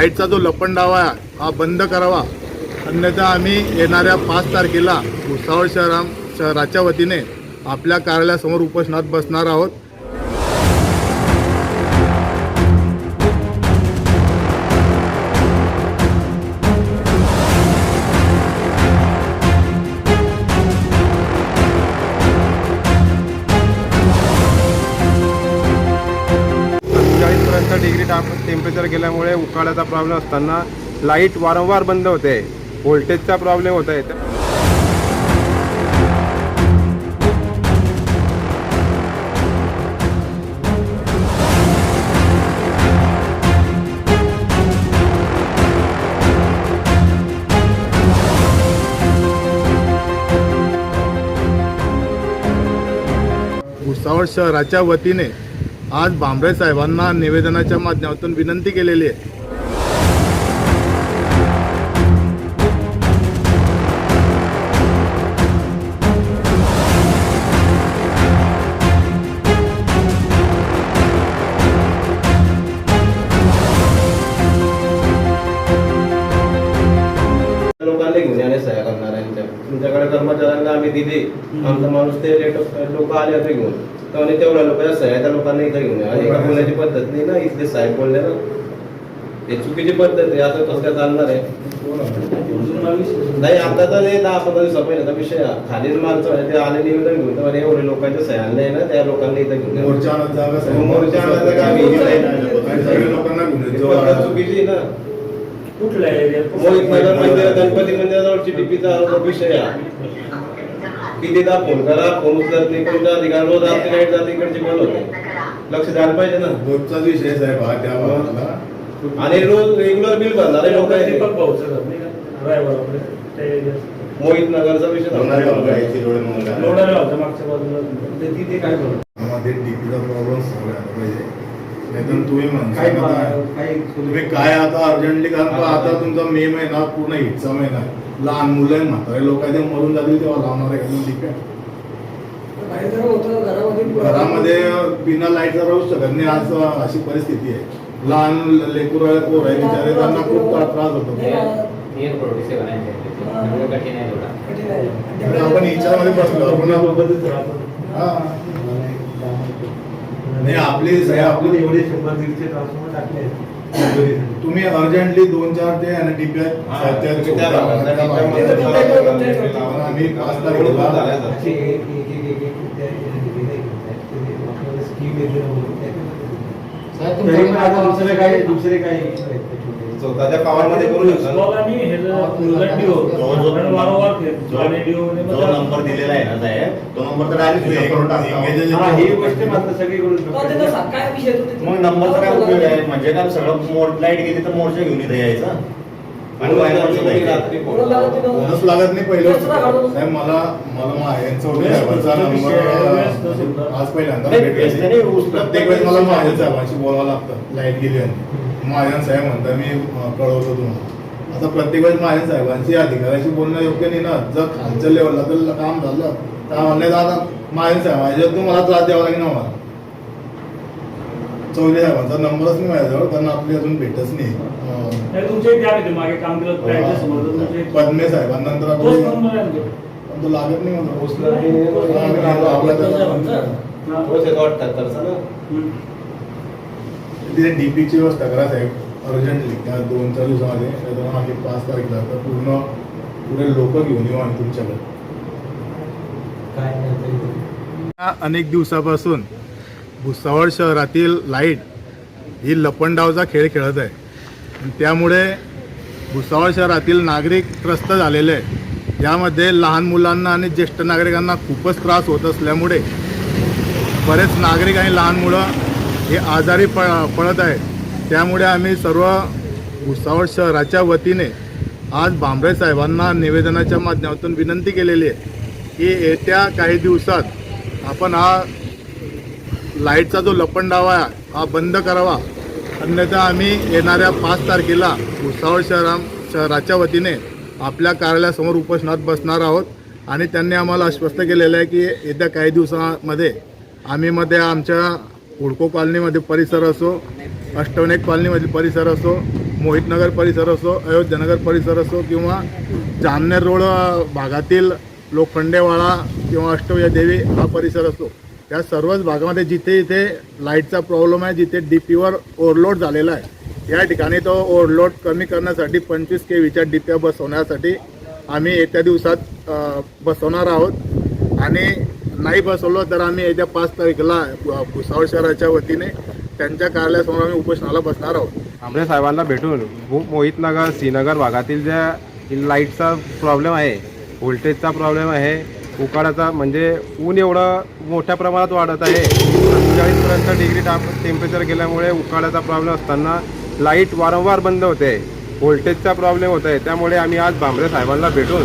लाईटचा जो लपंडावा आहे हा बंद करावा. अन्यथा आम्ही येणाऱ्या पाच तारखेला भुसावळ शहरा शहराच्या वतीने आपल्या कार्यालयासमोर उपोषणात बसणार आहोत. टेम्परेचर गेल्यामुळे उकाड्याचा प्रॉब्लेम असताना लाइट वारंवार बंद होते. व्होल्टेजचा प्रॉब्लेम होत आहे भुसावळ शहराच्या वतीने आज बांबरे साहेबांना निवेदनाच्या माध्यमातून विनंती केलेली आहे. लोकांना घेऊन येणे सह्या करणाऱ्यांच्या तुमच्याकडे कर्मचाऱ्यांना आम्ही दिली. आमचा माणूस ते लेट लोक आले होते घेऊन. तर म्हणे तेवढ्या लोकांच्या सह्या त्या लोकांना इथं घेऊन या. एका बोलण्याची पद्धत नाही ना इथले साहेब बोलले ना. हे चुकीची पद्धत आहे असं कसं काय चालणार आहे? नाही आता तर हे दहा पंधरा दिवसा विषय. खालील माणसं आहे, ते आले निवेदन घेऊन. तर म्हणे एवढे लोकांच्या सह्या आणल्या आहे ना त्या लोकांना इथं घेऊन. मोर्चा हो. मोर्चा आणि ही चुकीची आहे ना. कुठल्या मोहित नगर मंदिर गणपती मंदिराजवळची डीपीचा विषय आहे कितीदा फोन करा फोन उचलत नाही कोणत्या अधिकार? रोज रात्री लाइट जाते इकडची बंद होते? लक्ष द्यायला पाहिजे ना. रोजचाच विषय साहेब हा त्या भागातला आणि रोज रेग्युलर बिल भरणारे लोक आहेत. दीपक भाऊचं घर नाही का? ड्रायव्हर आपले त्या एरियात मोहित नगरचा विषय लोणारे आहे, होतं मागच्या बाजूला. तिथे काय करू मध्ये डीपीचा प्रॉब्लेम झाला पाहिजे. नाहीतर तुम्ही म्हणता काय आता- काय? तुम्ही काय आता अर्जंटली कारण का आता तुमचा मे महिना पूर्ण हिटचा महिना आहे. लहान मुलं आहे, म्हातारे लोक आहे ते मरून जातील तेव्हा लावणार आहे का? डीप्या घरामध्ये बिना लाईटचा राहू शकत नाही. आज अशी परिस्थिती आहे. लहान लेकरू आहे पोर आहे बिचारे त्यांना खूप त्रास होतो. आहे. आपण हिच्यामध्ये बसलो. आपण हा. नाही आपली एवढे शंभर दीडशे ट्रान्सफॉर्मर टाकले तुम्ही अर्जंटली दोन चार ते आणि डीपी हा, तुम्ही त्या भागात- त्या भागात- आम्ही पाच एवढं तारखेला झालं. दुसरे काही दुसरे काही स्वतःच्या पावरमध्ये करू शकता जो नंबर दिलेला आहे ना साहेब? तो नंबर तर डायरेक्ट करून हा, ही गोष्ट मात्र सगळीकडून मग नंबरचा काय उपयोग आहे? म्हणजे काय सगळं मोड लाइट गेली तर मोर्चा घेऊन इथे यायचा. आणि करा. बोनस लागत नाही पहिलं. साहेब मला मला माहेरचा नंबर आज पहिल्यांदा प्रत्येक वेळेस मला साहेबांशी बोलावं लागतं. लाइट गेली आणि. महाजन साहेब म्हणता मी कळवतो तुम्हाला. आता प्रत्येक वेळेस महाजन साहेबांशी अधिकाऱ्याशी बोलणं योग्य नाही ना. जर खालच्या लेवलला जर काम झालं तर म्हणले आता महाजन साहेबांच्या तुम्हाला त्रास द्यावा लागेल ना मला चौधरी साहेबांचा नंबरच नाही माझ्याजवळ कारण आपली अजून भेटच नाही. ते तर इथे- पद्मे साहेबांनंतर तो लागत नाही मला. हा, हा. तिथे डीपीची व्यवस्था करा साहेब. अर्जंटली त्या दोन चार दिवसामध्ये आम्ही पाच तारखेला. तर पूर्ण पुढे लोक घेऊन येऊ आणि तुमच्याकडे. अनेक दिवसापासून भुसावळ शहरातील लाइट ही लपंडावचा खेळ खेळत आहे. त्यामुळे भुसावळ शहरातील नागरिक त्रस्त झालेले आहे यामध्ये लहान मुलांना आणि ज्येष्ठ नागरिकांना खूपच त्रास होत असल्यामुळे बरेच नागरिक आणि लहान मुलं हे आजारी प पडत आहे त्यामुळे आम्ही सर्व भुसावळ शहराच्या वतीने आज भांबरे साहेबांना निवेदनाच्या माध्यमातून विनंती केलेली आहे की येत्या काही दिवसात आपण हा लाईटचा जो लपंडावा आहे हा बंद करावा. अन्यथा आम्ही येणाऱ्या पाच तारखेला भुसावळ शहरा शहराच्या वतीने आपल्या कार्यालयासमोर उपोषणात बसणार आहोत. आणि त्यांनी आम्हाला आश्वस्त केलेलं आहे की येत्या काही दिवसामध्ये आम्ही मध्ये आमच्या हुडको कॉलनीमध्ये परिसर असो अष्टवनेक कॉलनीमधील परिसर असो मोहितनगर परिसर असो अयोध्यानगर परिसर असो किंवा जामनेर रोड भागातील लोखंडेवाळा किंवा अष्टविया देवी हा परिसर असो. या सर्वच भागामध्ये जिथे इथे लाईटचा प्रॉब्लेम आहे जिथे डी पीवर ओव्हरलोड झालेला आहे या ठिकाणी तो ओव्हरलोड कमी करण्यासाठी पंचवीस के व्हीच्या पी बसवण्यासाठी आम्ही येत्या दिवसात बसवणार आहोत. आणि नाही बसवलं तर आम्ही येत्या पाच तारखेला भुसावळ शहराच्या वतीने त्यांच्या कार्यालयासमोर आम्ही उपोषणाला बसणार आहोत. आमरे साहेबांना भेटून मोहितनगर श्रीनगर भागातील ज्या लाईटचा प्रॉब्लेम आहे व्होल्टेजचा प्रॉब्लेम आहे उकाडाचा म्हणजे ऊन एवढं मोठ्या प्रमाणात वाढत आहे. पंचेचाळीसपर्यंत डिग्री टाप टेम्परेचर गेल्यामुळे उकाड्याचा प्रॉब्लेम असताना लाइट वारंवार बंद होते. व्होल्टेजचा प्रॉब्लेम होत आहे त्यामुळे आम्ही आज भांबरे साहेबांना भेटून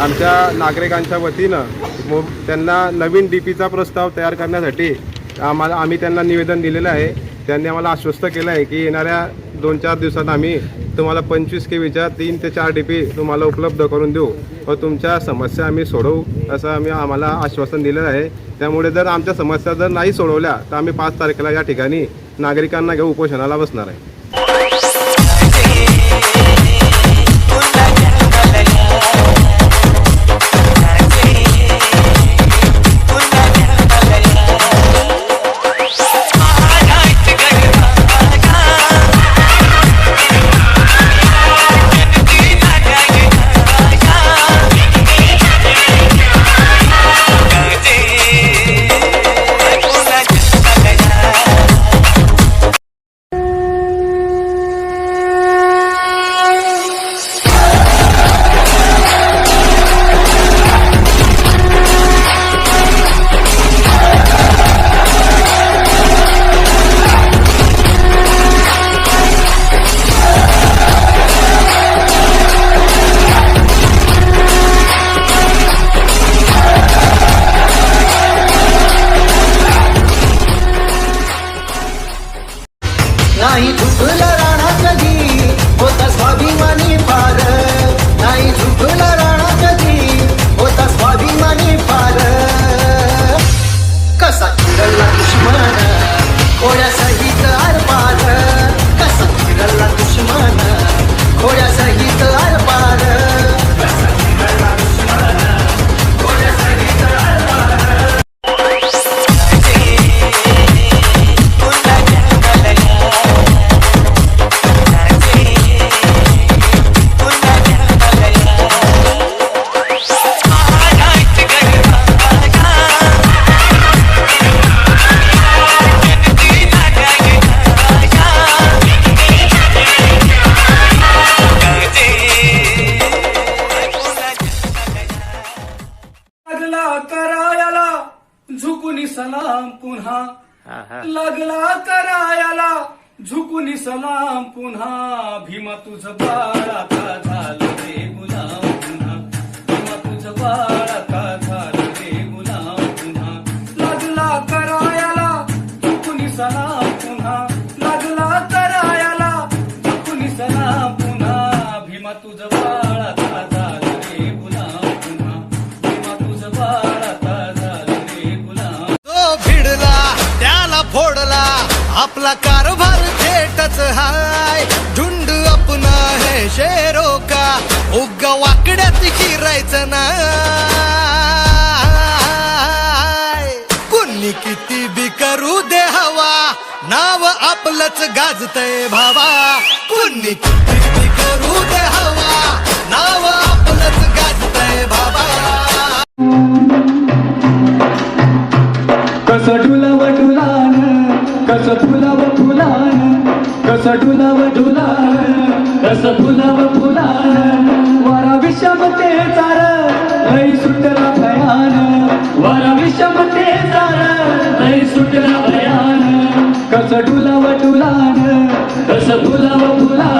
आमच्या नागरिकांच्या वतीनं मग त्यांना नवीन डी पीचा प्रस्ताव तयार करण्यासाठी आम्हाला आम्ही त्यांना निवेदन दिलेलं आहे. त्यांनी आम्हाला आश्वस्त केलं आहे की येणाऱ्या दोन चार दिवसात आम्ही तुम्हाला पंचवीस के वीच्या तीन ते चार डी पी तुम्हाला उपलब्ध करून देऊ व तुमच्या समस्या आम्ही सोडवू असं आम्ही आम्हाला आश्वासन दिलेलं आहे. त्यामुळे जर आमच्या समस्या जर नाही सोडवल्या तर आम्ही पाच तारखेला या ठिकाणी नागरिकांना घेऊ उपोषणाला बसणार आहे. सलाम पुन्हा. लागला करायला झुकून सलाम पुन्हा. भीमा तुझ बाळ आता झालं रे गुलाम पुन्हा. भीमा तुझ बाळ आता झालं आपला कारभार थेटच हाय. झुंड आपण हे शेरो का. उग वाकड्यात शिरायचं नाय. कुणी किती बी करू दे हवा. नाव आपलंच गाजतय भावा. कुणी किती बी करू दे हवा. नाव आपलंच गाजतय भावा. దశ కులమ కులా